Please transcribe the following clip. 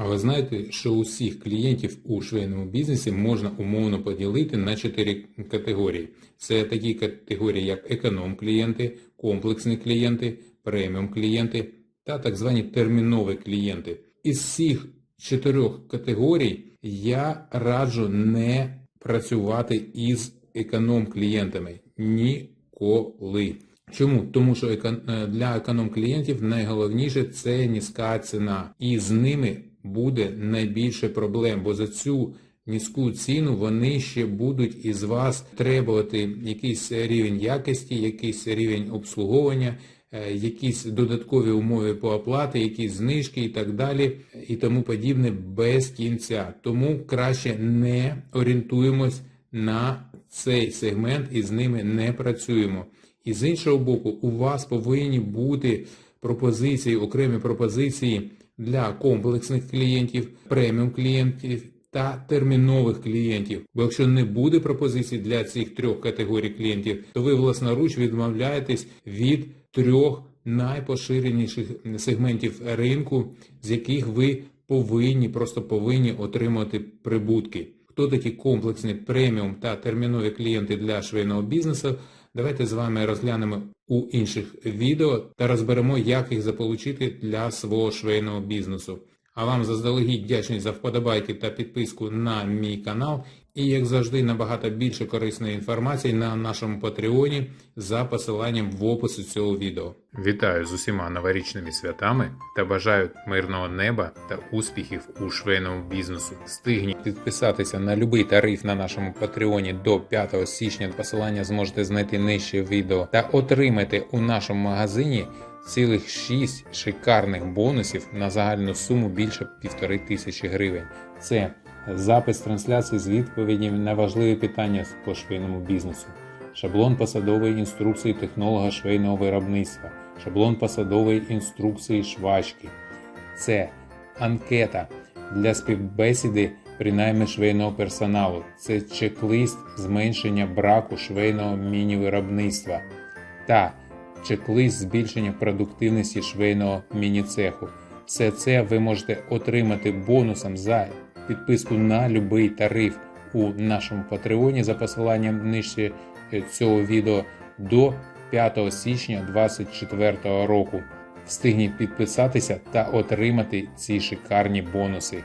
А ви знаєте, що усіх клієнтів у швейному бізнесі можна умовно поділити на чотири категорії. Це такі категорії, як економ-клієнти, комплексні клієнти, преміум-клієнти та так звані термінові клієнти. Із всіх чотирьох категорій я раджу не працювати із економ-клієнтами ніколи. Чому? Тому що е, для економ-клієнтів найголовніше це низька ціна, і з ними буде найбільше проблем, бо за цю низьку ціну вони ще будуть із вас требувати якийсь рівень якості, якийсь рівень обслуговування, е, якісь додаткові умови по оплаті, якісь знижки і так далі, і тому подібне без кінця. Тому краще не орієнтуємось на цей сегмент і з ними не працюємо. І з іншого боку, у вас повинні бути пропозиції, окремі пропозиції для комплексних клієнтів, преміум клієнтів та термінових клієнтів. Бо якщо не буде пропозицій для цих трьох категорій клієнтів, то ви власноруч відмовляєтесь від трьох найпоширеніших сегментів ринку, з яких ви повинні, просто повинні отримати прибутки. Хто такі комплексні преміум та термінові клієнти для швейного бізнесу? Давайте з вами розглянемо у інших відео та розберемо, як їх заполучити для свого швейного бізнесу. А вам заздалегідь вдячний за вподобайки та підписку на мій канал. І, як завжди, набагато більше корисної інформації на нашому Патреоні за посиланням в описі цього відео. Вітаю з усіма новорічними святами та бажаю мирного неба та успіхів у швейному бізнесу. Встигніть підписатися на будь-який тариф на нашому Патреоні до 5 січня. Посилання зможете знайти нижче відео та отримати у нашому магазині цілих 6 шикарних бонусів на загальну суму більше півтори тисячі гривень. Це запис трансляції з відповідями на важливі питання по швейному бізнесу, шаблон посадової інструкції технолога швейного виробництва, шаблон посадової інструкції швачки. Це анкета для співбесіди при наймі швейного персоналу. Це чек-лист зменшення браку швейного міні-виробництва та чек-лист збільшення продуктивності швейного міні-цеху. Все це ви можете отримати бонусом за підписку на будь-який тариф у нашому Патреоні за посиланням нижче е, цього відео до 5 січня 2024 року. Встигніть підписатися та отримати ці шикарні бонуси.